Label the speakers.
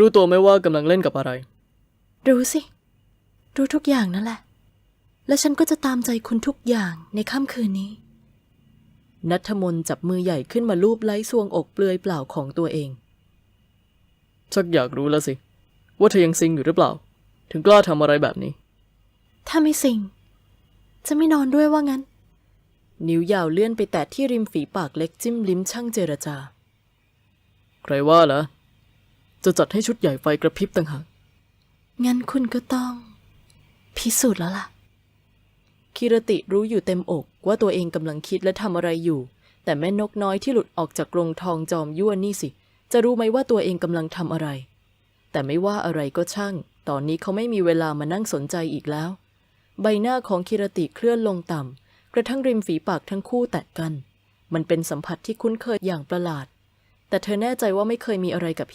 Speaker 1: รู้ตัวไหมว่ากำลังเล่นกับอะไร
Speaker 2: รู้สิ รู้ทุกอย่างนั่นแหละ และฉันก็จะตามใจคุณทุกอย่างในค่ำคืนนี้ นัทมนต์จับมือใหญ่ขึ้นมาลูบไล้ซวงอกเปลือยเปล่าของตัวเอง
Speaker 1: ชักอยากรู้แล้วสิ ว่าเธอยังซิงอยู่หรือเปล่า ถึงกล้าทำอะไรแบบนี้
Speaker 2: ถ้าไม่สิงจะไม่นอนด้วยว่างั้น นิ้วยาวเลื่อนไปแตะที่ริมฝีปากเล็กจิ้มลิ้มช่างเจรจา
Speaker 1: ใครว่าล่ะ จะจัดให้ชุดใหญ่ไฟกระพริบต่างหาก
Speaker 2: งั้นคุณก็ต้อง พิสูจน์แล้วล่ะ คิรติรู้อยู่เต็มอกว่าตัวเองกำลังคิดและทำอะไรอยู่ แต่แม่นกน้อยที่หลุดออกจากกรงทองจอมยั่วนี่สิ จะรู้ไหมว่าตัวเองกำลังทำอะไร แต่ไม่ว่าอะไรก็ช่าง ตอนนี้เขาไม่มีเวลามานั่งสนใจอีกแล้ว ใบหน้าของคิรติเคลื่อนลงต่ำกระทั่งริมฝีปากทั้งคู่แตะกัน มันเป็นสัมผัสที่คุ้นเคยอย่างประหลาด แต่เธอแน่ใจว่าไม่เคยมีอะไรกับ